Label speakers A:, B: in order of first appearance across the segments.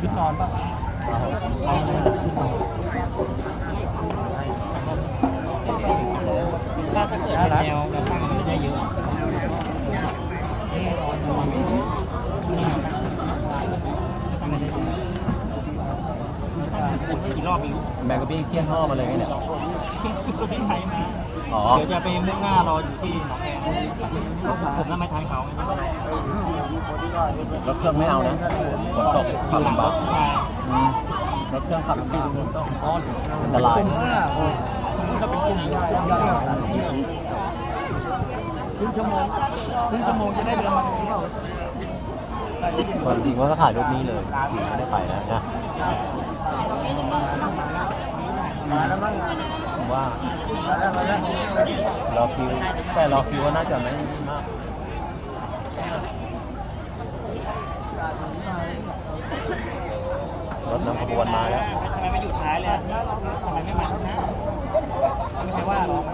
A: ชุดนอนปะ
B: ถ้าเกิดเป็นแนวแนวตั้งมันจะเยอะไม่ได้กี่รอบอีก
C: แมงกะบี้เคี่ยนห่อมาเลยเนี่ย
B: ไม่ใช้มา
C: อ๋อ
B: เดี๋ยวจะไปมุ่งหน้ารออยู่ที่หนองแคผมน่าไม่ทันเขา
C: รถเครื่องไม่เอานะฝนตกขับลำบาก
B: ใช่
C: อืมรถเครื่องขับลำบากอันตราย
A: ก็เป็นกลุ่มครึ่งชั่วโมงครึ่งชั่วโมงจะได้เดินมาตรงนี้เปล่า
C: คนจริงว่าก็ถ่ายรูปนี้เลยจริงไม่ได้ไปนะนะ
A: มาแล้วมั้ง
C: ผมว่า
A: มาแล้วมาแล้ว
C: รอคิวแต่รอคิวก็น่าจะไม่มากรถนำขบวนมาแล้ว
B: ทำไมไม่อยู่ท้ายเลยทำไมไม่มาข้างหน้าไม่ใช่ว่าหรอก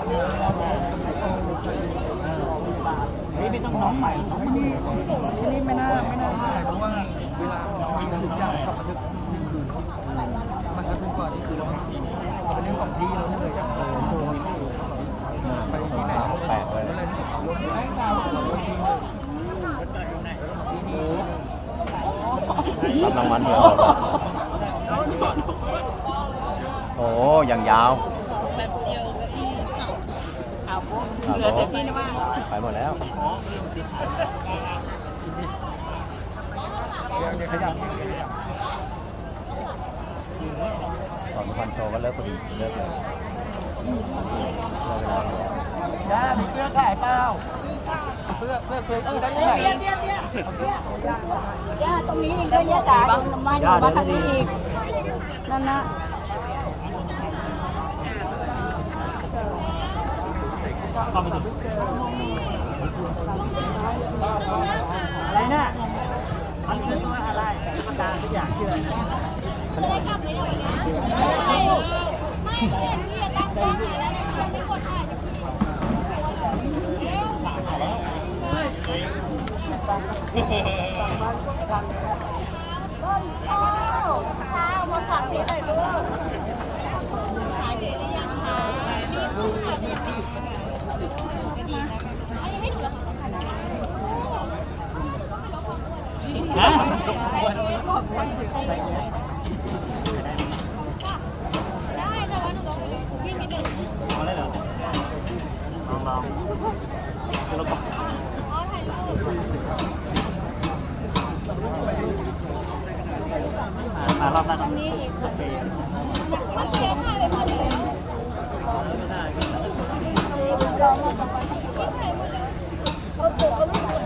B: เฮ้ยไม่ต้องน้องใหม่น้องม่
A: นี่นี่ไม่น่าไม่น่าใช่เพราะว่าเวลาเราทุกอย่างกลับมาถึงคืนมันกระทุกกว่าที่คือเราเราเป็นเรื่องของที่เราเหนื่อยจากไปที่ไหน
C: แปลกเลย
A: ก็เลยรถไอ้สาวรถที่
C: รับรางวัลเดียวโอ้ยังยาว
D: แบบเดียวก็อีเอา
C: ครับ
D: เหลือแต่ที่นะว่า
C: ไปหมดแล้ว
A: เดี๋ยวเดี๋ยวขยับ
C: ตอนคอนโชว์ก็เลิกพอดีเลิกเลย
A: ย่ามีเสื้อขายเปล่าเสื้อเสื้อเสื้อคือได้ที่ไหน
D: ย่าตรงนี้อีกด้วยย่าจ๋าตรงมาอยู่มาทางนี้อีก นั่นนะ
B: อะไรน่ะมันคือว่าอะไรกรรมกาทุกอย่างชื่ออะไรนะ
D: ไม่ได้กลับไปเลยนะไม่ไม่เรียนเรียนรับว่าหาแล้วเรียนไม่กดถ่าย ต้นข้าวข้าวมาฝากเสียหน่อยลูกขายดีหรือยังคะดีขึ้นค่ะดีขึ้นก็ดีนะอันนี้ให้หนูแล้วค่ะได้
B: ฮะ
D: ได้แต่ว่าหนูต้องวิ่งนิดนึง
B: เอได้เหรอลองลองคือเราก็
D: อ๋อถ่ายรูป
B: มารอบหน้า
D: ตรงนี้อีก
B: โอเค
D: เมื่อกี้ถ่ายไปพอดีแล้วลองมาที่ถ่ายหมดแล้วเขาปลูกก็ไม่สวย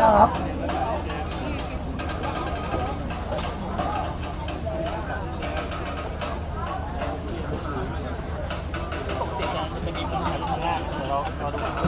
A: ครับา
B: งล่